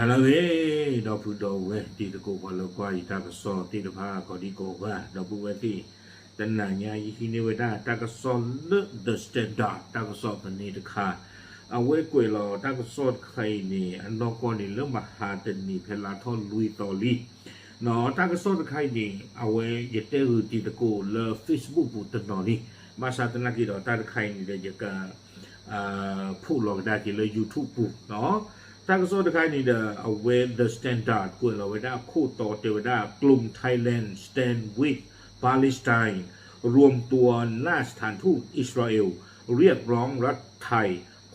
နာလဝေတော့ဖူတော့ဝဲတီတကိုဘာလောကွာဤတကစောတီတဖာကောဒီကိုဘာတော့ဘူးဝဲတီတဏညာယဟိနေဝဒတကစောလဒစတဒတကစောပနေတခါအဝဲကွေလောတကစောခိုင်နေအနောကောနေလမဟာတနီဖလာထောလူီတော်လီနော်တကစောခိုင်နေအဝဲရတဲ့ဟူတီတကိုလ Facebook ဘူတနော်လီမဆာတနကီတော့တခိုင်နေတဲ့ကြကအာဖူလောကဒါကီလေ YouTube ဘူနော် ถ้าก็สู้ได้นี่เดอเวเดอะสแตนดาร์ดกูเราเวลาคู่ต่อเทวดากลุ่มไทยแลนด์สแตนวิดปาเลสไตน์รวมตัวหน้าสถานทูตอิสราเอล เรียกร้องรัฐไทย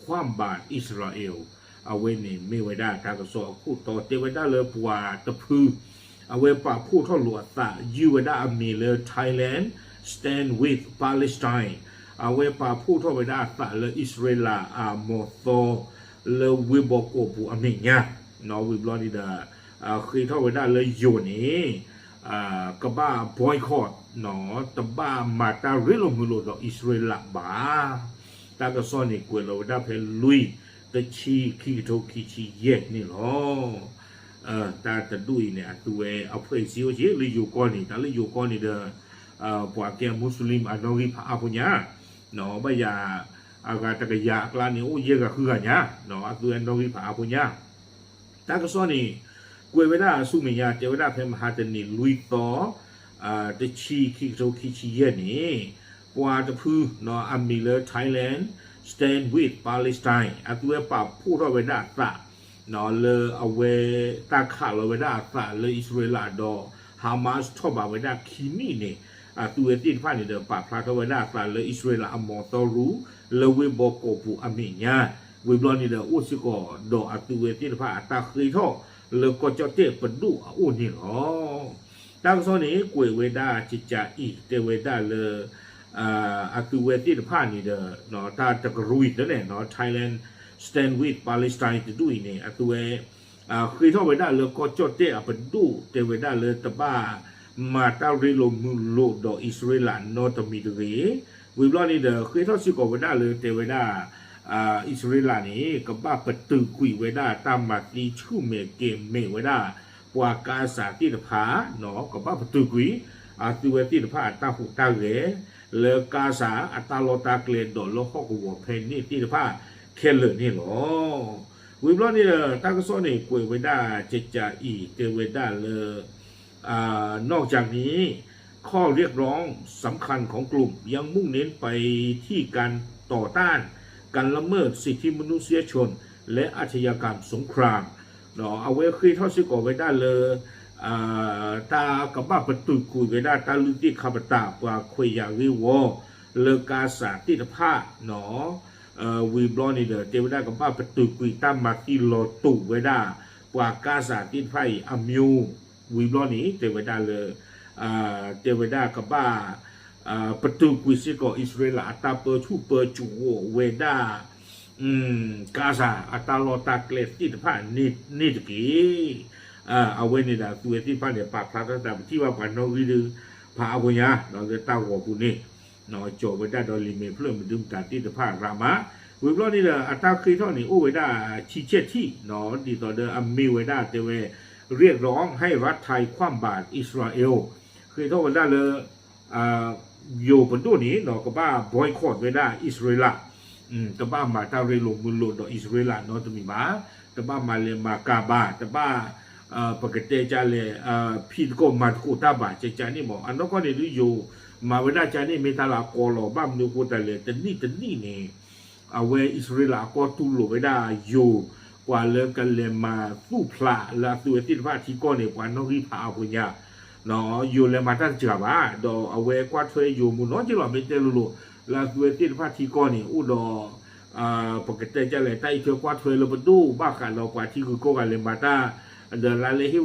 ความบาดอิสราเอลเอาเวนี่ไม่ไว้ได้ถ้าก็สู้คู่ต่อเทวดาเลยปวาตะพือเอาเวป่าผู้ทอหลวดตะยูเวดาอเมเลยไทยแลนด์ stand with Palestine เอาเวป่าผู้ทอดเวดาตะเลยอิสราเอลอาโมโต le wibo ko pu aminya no we bloody da a khi tho we da le yo ni a ka ba boycott no ta ba ma ta ri lo mu lo do israel la ba ta ka so ni kwe lo da phe lui ta chi khi to khi chi ye ni lo အဲတာတဒူနေအတူအဲအဖွေစီယိုကြီးလေယူကောနေတာလေယူကောနေတဲ့အာပွာကဲမွတ်စလင်အနော်ဂီဖာအပညာနော်ဘယာ aga taka ya kla ni o ye ga khu ga nya no a tu en dong gi pha pu nya ta ka so ni kwe we da su mi ya te we da phe ma ha te ni lui to a de chi ki so ki chi ye ni kwa de phu no a mi le thailand stand with palestine a tu e pa phu ro we da ta no le a we ta kha lo we da ta le israel do hamas tho ba we da ki mi ni a tu e tin fani de pa pra to da sa le israel a mo to ru le we bo ko pu a mi nya we blo ni de u si ko do a tu e tin fa ta khri tho le ko cho te pa du a u ni lo ta so ni kwe we da chi cha i te we da le a tu we tin fa ni de no ta ta ru i de ne no thailand stand with palestine to do in a tu e ခရီးတော်ဝေဒလေကောချော့တဲ့အပဒူတေဝေဒလေတပါ မာတောက်ရီလိုမူလို့တော့อิสราเอลနော်တမီတကြီးဝီဘလော့နေတဲ့ခေထော့စီကောဝဒါလေတေဝဒါအာอิสราเอลนี่ကပပတူကွီဝဒါတမတိချုမေကေမေဝဒါပွာကာစာတိတဖာနော်ကပပတူကွီအာတူဝတိတဖာတဟုတရဲလေကာစာအတလောတာကလေဒေါ်လောဟောကူဝဖဲနီတိတဖာခဲလနေလောဝီဘလော့နေတဲ့တာကစောနေကွေဝဒါချက်ချာဤတေဝဒါလေ อนอกจากนี้ข้อเรียกร้องสำคัญของกลุ่มยังมุ่งเน้นไปที่การต่อต้าน การละเมิดสิทธิมนุษยชน และอาชญากรรมสงครามเนาะเอาไว้คือท่อสิก่อไว้ได้เลยตากระบ้าประตูคุยไว้ได้ตาลุติคาบตาว่าคุยอย่างวิวเลกาสาติภาเนาะวีบลอนี่เดอเทวดากับบ้าประตูคุยตามมาที่โลตุไว้ได้ว่ากาสาติภาอมิว ဝီဘလော့နီတေဝဒလေအာတေဝဒကဘာအာပတူကွီစီကိုဣသရေလအတာပချူပချူဝေဒာอืมกาซาอัตาโลตาเกลติตพานินิตกีอ่าเอาไว้นี่ดาตัวที่พาเนี่ยปากพลาดแต่ที่ว่าปานนวิดพาอวุญญาเราจะตาวปุนี่เนาะโจเวดาดอลิเมเพื่อมาดึงตาติตพารามาဝေဘလောนี่ดาอัตาคีทอนี่โอเวดาชีเชที่เนาะดีต่อ เรียกร้องให้รัฐไทยคว่ำบาตรอิสราเอลคือถ้าวันได้เลยอยู่บนตัวนี้เนาะก็บ้าบอยคอรไว้ได้อิสราเอลอืมแต่บ้ามาตาเรลงมือโลดอิสราเอลเนาะจะมีมาแต่บ้ามาเลยมากาบาแต่บ้าปกติจะเลยพี่ก็มาโคตาบาจะจะนี่บอกอันนั้นก็เนี่ยอยู่มาเวลาจะนี่เมตาลากอลบ้ามนูโคตาเลยแต่นี่แต่นี่เนี่ยเอาไว้อิสราเอลก็ตุลไว้ได้อยู่ กว่าเลิกกันเลยมาสู้พละและตัวติดว่าที่ก้อนเนี่ยกว่าน้องรีพาพุญญาเนาะอยู่เลยมาตั้งจับว่าดอเอาไว้กว่าช่วยอยู่มุนน้อยจีหล่อไม่เจอลุและตัวติดว่าที่ก้อนเนี่ยอุดออ่าปกติจะเลยใต้เชื่อกว่าช่วยเราไปดูบ้ากันเรากว่าที่คือก้กันเลยมาตั้งเดินลาเลยที่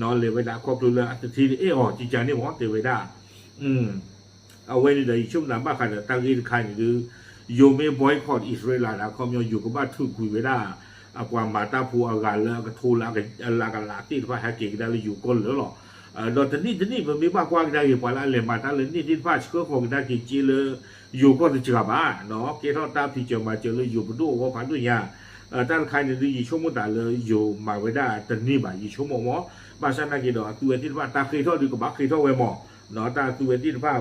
နော်လေဝေဒကောပလူလာအတတိအေအော်ជីချာနေဘောတေဝေဒอืมအဝေးဒီချုံလမ်ဘခါတာဂီခိုင်လူယိုမေဘွိုက်ကော့ဣသရေလလာခေါမျောယူကဘထုကွေဝေဒအကွာမာတာဖူအဂါလာကထိုလာကလာကလာတိဖာဟကေကဒါလူယူကောလောလော်တနိတနိမမေဘကွာကဒါရေပလာလေမာတာလေနိတိဖာချကောခေါဒါကီချီလေယူကောတချကဘာနော်ကေထောတာဖီချမချလေယူဘဒိုဝဖာဒုညာ 但是看你的一ชั่วโมงแต่了有买回来แต่นี่吧一ชั่วโมงมั้งมาฉันนั่งกินดอกตัวที่ว่าตาเคยทอดดีกว่าเคยทอดไว้หมอเนาะตาตัวที่ว่า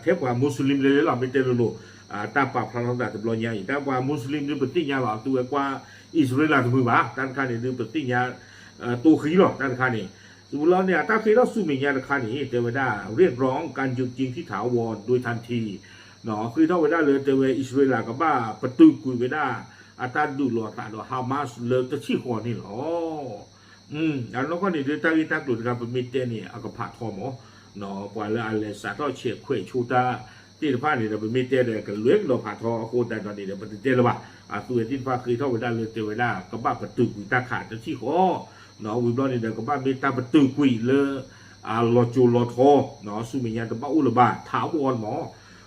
เทียบกับมุสลิมเลยเราไม่เจอเลยอ่าตาปากพลังแต่ตัวใหญ่แต่ว่ามุสลิมนี่เป็นที่ยาหรอตัวกว่าอิสราเอลตัวบ้าแต่看你นี่เป็นที่ยาตัวขี้หรอแต่看你สมมติเราเนี่ยถ้าเคยเราสู้มีงานคันนี้เทวดาเรียกร้องการหยุดยิงที่ถาวรโดยทันทีเนาะคือถ้าเวลาเลยเทวอิสราเอลกับบ้าประตูกุยเวลา อาตาดูหลอตาดอฮามาสเลิกจะชี้คอนี่หรออืมอันนั้นก็นี่ดูตาวิตากุดกับมิเตนี่อากาผ่าทอมอหนอปล่อยเลยอะไรสัต่อเฉียดเขวยชูตาที่ผ้านี่เรเป็นมิเตเดกันเลือกเราผาทอโคแต่ตอนนี้เราเป็นเจละว่าอ่าตัวที่ผ้าคือเท่าเวดาเลือเจเวลากรบ้าประตูกุยตาขาดจะชี้คอหนอวิบล้อนี่เดกระบ้าเมตาประตูกุยเลยอ่าลอจูลอทอหนอสุมิยาตบ้าอุลบาถาวรหมอ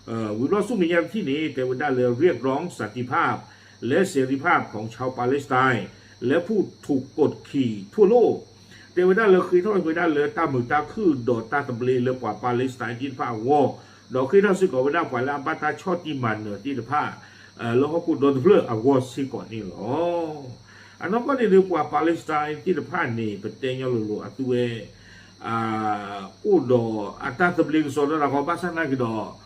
เอ่อวิบล้อสุมิยาที่นี่เต่เวลาเลยเรียกร้องสันติภาพ และเสรีภาพของชาวปาเลสไตน์และผู้ถูกกดขี่ทั่วโลกเทวดาเลยคือท่านเทวดาเลยตามือตาคือดอตาตะเบลเลยกว่าปาเลสไตน์ที่ผ้าวอดอกคือท่าสิกว่าเวลาปล่อยลาบาตาชอติมันเนอที่ผ้าเออแล้วก็กูโดนเพลออวอสิก่อนนี่หรออันนั้นก็ได้เรียกว่าปาเลสไตน์ที่ผ่านนี่เป็นเตียงยลูอัตัวอ่าอุดออัตาตบลิงส่วนเราก็บ้านนักดอเอ่อแต่ความเป็นเรื่องปฏิบัติละฮามาสเฮเปอร์เนี่ยตัวที่ผ่านนี่เรื่องอัตราตบลิงตัวหรือเปล่าบ้านมันคนแต่ละตาฮามาสเนี่ยเวสุเวดาทาบุตาบาอัตราเปิดตาปราเลยแล้วมาก็มาตาปาพ่อ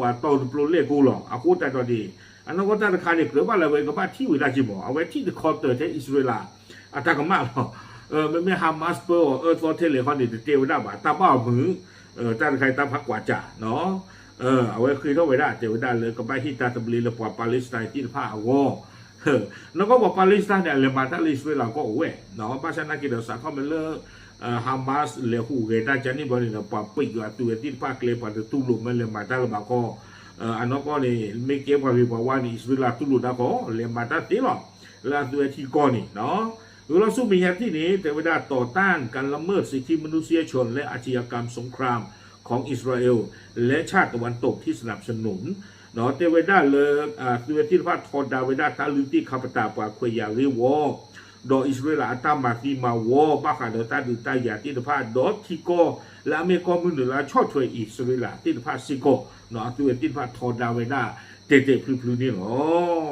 ปาโตนปลุเล่กูหรอกอากูแต่ตอนนี้อันนั้นก็ตาคาเนี่ยเกิดว่าอะไรเว้ก็บ้านที่วิลาจิมเอาไว้ที่คอเตอร์ที่อิสราเอลอัตราก็มาหรอเออไม่ไม่ฮามาสเปอร์เออตัวเทเลคอนนี่เตียวได้บ่าตาบ้ามือเออตาใครตาพักกว่าจ่าเนาะเออเอาไว้คือต้องไว้ได้เตียวได้เลยก็ไปที่ตาตะบลีล้วปว่าปาเลสไตน์ที่ผ้าวอเออ แล้วก็บอกปาเลสไตน์เนี่ยเลยมาตาลิสเวลาก็โอ้ยเนาะภาษานักกีฬาสาเขาเป็นเรื่องเอ่อฮามาสเลยหูเกตาจันนี่บอลเนี่ยปาปิกว่าตัวที่ผ้าเลปว่าตู้ลุมันเลยมาตาละบาก็อันนั้นก็นี่ไม่เก็บว่าวิบวานี่อิสราเอลตู้ลุนะก็เลยมาตาตีหรอกแล้วตัวที่ก่อนนี่เนาะเราสู้มีเหตุที่นี้แต่เวลาต่อต้านการละเมิดสิทธิมนุษยชน และอาชญากรรมสงครามของอิสราเอล และชาติตะวันตกที่สนับสนุน นาะแต่เวลาเลยอ่าตัวที่ว่าทอดาเวลาทาลุติคาปตาปาควยาริวอดออิสราเอลอาตามาตีมาวอบ้าขาดตาดูตายาที่ตะพาดอทิโกและเมกามุนเดลาชอบช่วยอิสราเอลที่ตะพาซิโกเนาะตัวที่ว่าทอดาเวลาเตเตพลุๆนี่เนา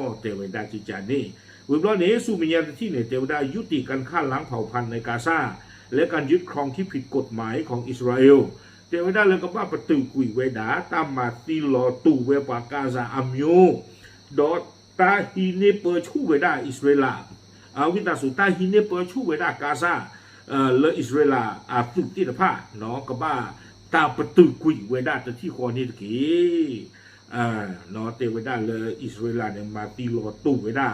ะแต่เวลาจิจานี่วิบลอนี้สูมียาที่เนี่ยเทวดายุติการฆ่าล้างเผ่าพันธุ์ในกาซาและการยึดครองที่ผิดกฎหมายของอิสราเอล เทวดาเลยก็ว่าประตูกุยเวดาตามมาตีลอตูเวปากาซาอัมโยดอตาฮีเนเปอร์ชูเวดาอิสราเอลอาวิตาสุตาฮีเนเปอร์ชูเวดากาซาเอ่อเลอิสราเอลอาตุติตผ้าเนาะก็ว่าตาประตูกุยเวดาตที่คอนี่ตะกี้อ่าเนาะเทวดาเลยอิสราเอลเนี่ยมาตีลอตูเวดา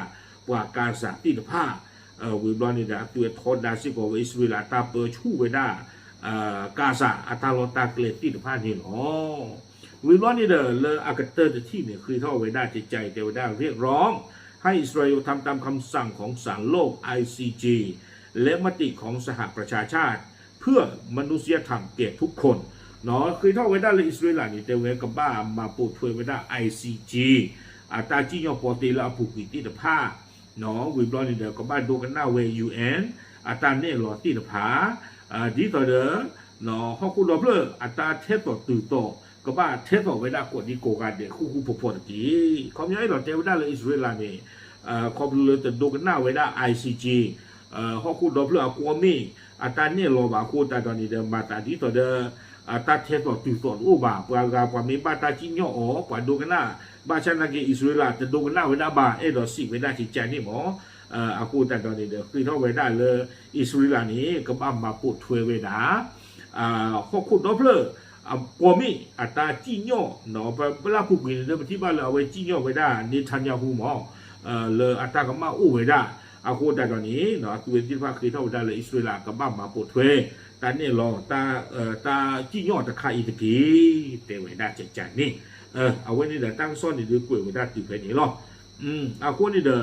ว่าการสาธิตภาเอ่อวิบลอนี่ดาตัวทอดดาสิโกอิสราเอลตาเปอร์ชูเวดา กาซาอัตาโลตาเกลติดพาดินอ๋อวิลลอนนี่เดอร์เลออากาเตอร์ที่เนี่ยคือท่าไว้ได้จิตใจเทวดาเรียกร้อง ให้อิสราเอลทำตามคำสั่งของศาลโลก ICG และมติของสหประชาชาติ เพื่อมนุษยธรรมเกียรติทุกคนเนาะคือท่าไว้ได้เลยอิสราเอลนี่เตเวกับบ้ามาปูดเพื่อไว้ได้ ICG อาตาจิยอปอตีและอภูกิติตภาพเนาะวิบลอนนี่เดอร์กับบ้าดูกันหน้าเวยูเอ็นอาตาเน่หลอตีตภาพ 啊，你到的那好古老不了，啊，大铁道都到，个把铁道为那国的国家的呼呼泼泼的，可能一路带回来了以色列那边，啊，可不了的多个那为那 ICG，呃，好古老不了国民，啊，当年老把古大到你的马达你到的。啊，大铁道都到，我吧，不啊不明白大金鸟哦，管多个那，把像那个以色列的多个那为那吧，哎，到西为那去讲的么？อู้เวลาอากูแต่ตอนนี้เนาะตัวที่ว่าคือเท่าเวลาเลยอิสราเอลก็บ้ามาพูดถวยแต่นี่รอตาเอ่อตาจีโยตะคายอีตะกี้เตเวลาจิตใจนี่ เออเอาไว้นี่เดี๋ยวตั้งซ่อนนี่ดูกล้วยไว้ได้ติดไปนี่หรออืมเอาคนนี่เดี๋ยว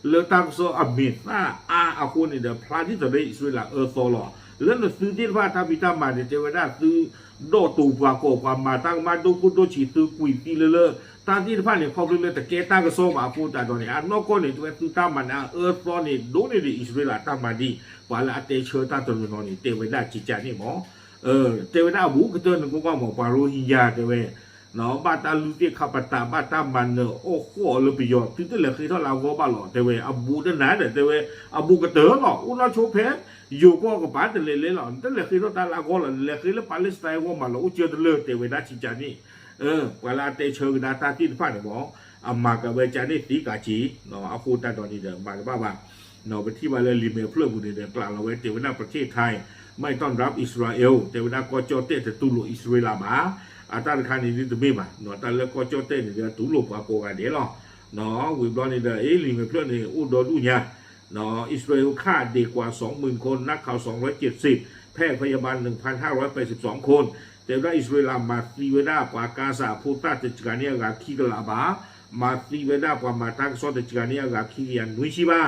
าซาดากิดอนี้นอเล่นซื้อที่ผ้าหมอหาดอตูกว่าก็หามาซีกว่ากันยอเอ่อกว่ามากมาตาบุตาบาตาสุตาตอนที่ว่าซื้อกูกะก็ซื้อบลาลอกเปียก็ครบเลยเลยเทวได้สุดเลยตาหูตาเกอาพลาเลตังโซอเมตาอาอาคนนี่เดพลาที่จะได้สุดละเออโซลอแล้วซื้อที่ว่าทาพิตามาเทวได้ซื้อ โดตูปากกว่ามาตั้งมาดูกุดชีตือกุยตีเลเลตาที่ผ่านเนี่ยเขาเรื่องแต่เกตากระโซมาพูดแต่ตอนนี้อันนอกคนเนี่ยตัวตุตามันอ่ะเออตอนนี้โดนนี่อิสราเอลตั้งมาดีว่าละเตเชตาตอนนี้นนี่เทวดาจิจานี่หมอเออเทวดาบุกเตือนกูก็หมอปาโรฮิยาเทวเนาะบาตาลุติขับตาบาตามันเนโอ้โหเลยไปยอดที่ตัวเหลือคือเท่า เราก็บ้าหรอเทวอบูนั่นนะเทวอบูกระเต๋อหรออุณาโชเพอยู่ก็กับบ้านแต่เลยเลยหรอแต่เหลือคือเท่าตาเราก็หรอเหลือคือแล้วปาเลสไตน์ว่ามาหรออุจเจอเลือเทวดาจิจานี่ เออเวลาเตเชิงนาตาที่ผ่านเนี่ยบอกอามากับเวจานี่ตีกาจีเนาะอาฟูตาตอนนี้เดิมมาบ้าว่าเนาะไปที่ว่าเลยลิเมเพื่อบุญเดิมกลางเราไว้เทวดาประเทศไทย ไม่ต้อนรับอิสราเอลเทวดาก็จอเตแต่ตุลุอิสราเอลมา อาตาคานี่ดิไม่มาเนาะตาเลก็จอเตเนี่เดี๋ยวตุลุปาโกกันเดี๋ยวเนาะเนาะวิบลอนี่เด้อเอลิเมเพื่อนี่ยอุดรอุญญาเนาะอิสราเอลฆ่าเด็กกว่า 20,000 คนนักข่าว 270 แพทย์พยาบาล 1,582 คน แต่ว่าอิสราเอลมาตีเวดาปากาซาพูตาตจกานียกาคีกลาบามาตีเวดาปามาตักซอตจกานียกาคียันนุชิบา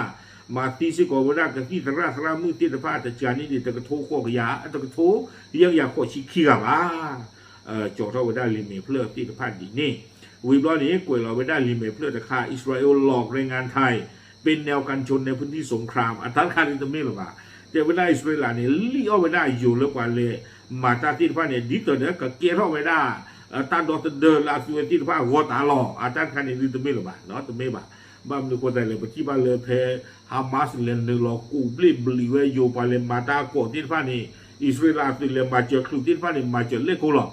มาตีสิโกเวดากะคีตระสระมือติตะพาตจกานีดิตะกะโทโคกยาตะกะโทยังอยากโคชิคีกาบา เอ่อจอทเวดาลิเมเพลติตะพาดีนี่วิบลอนี้กวยเราเวดาลิเมเพลตะคาอิสราเอลหลอกแรงงานไทย เป็นแนวกันชนในพื้นที่สงครามอัตราคาริตเมลบาแต่เวลาอิสราเอลเนี่ยลีเอาเวดาอยู่แล้วกว่าเลยมาตาที่ฟ้าเนี่ยดิตัวเนี่ยก็เกียร์เข้าไปได้ตาดอตเดินลาฟิวที่ฟ้าวอตาลออาจารย์คันนี้ตัวไม่หรอบ้าเนาะตัวไม่บ้าบ้านมีคนใดเลยปฏิบัติเลยเพฮามาสเลนเนลกูบลิบลิเวโยปาเลมาตาโกที่ฟ้านี่อิสราเอลตัวเลยมาเจอครูที่ฟ้านี่มาเจอเล็กหรอเนาะเนาะจี้ไว้ได้อยู่ที่ฟ้านี่มันเลอก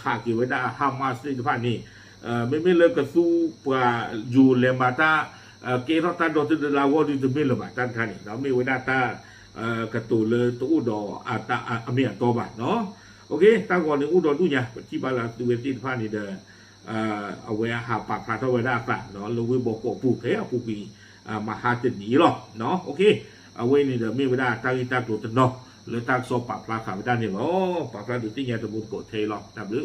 ค้าเกี่ยวไว้ได้ฮามาสที่ฟ้านี่เอ่อไม่ไม่เลยกระสู้ปะอยู่เลมาตา ke ro ta do te la wo di te me lo ba tan kha ni no me we da ta ka tu le tu do a ta a me to ba no okay ta go ni u do tu nya ti ba la tu we ti pha ni de a we ha pa pha to we da pa no lo we bo ko pu phe a pu pi ma ha te ni lo no okay a we ni de me we da ta ki ta tu te no le ta so pa pha kha da ni lo pa pha du ti nya tu bu ko the lo ta bu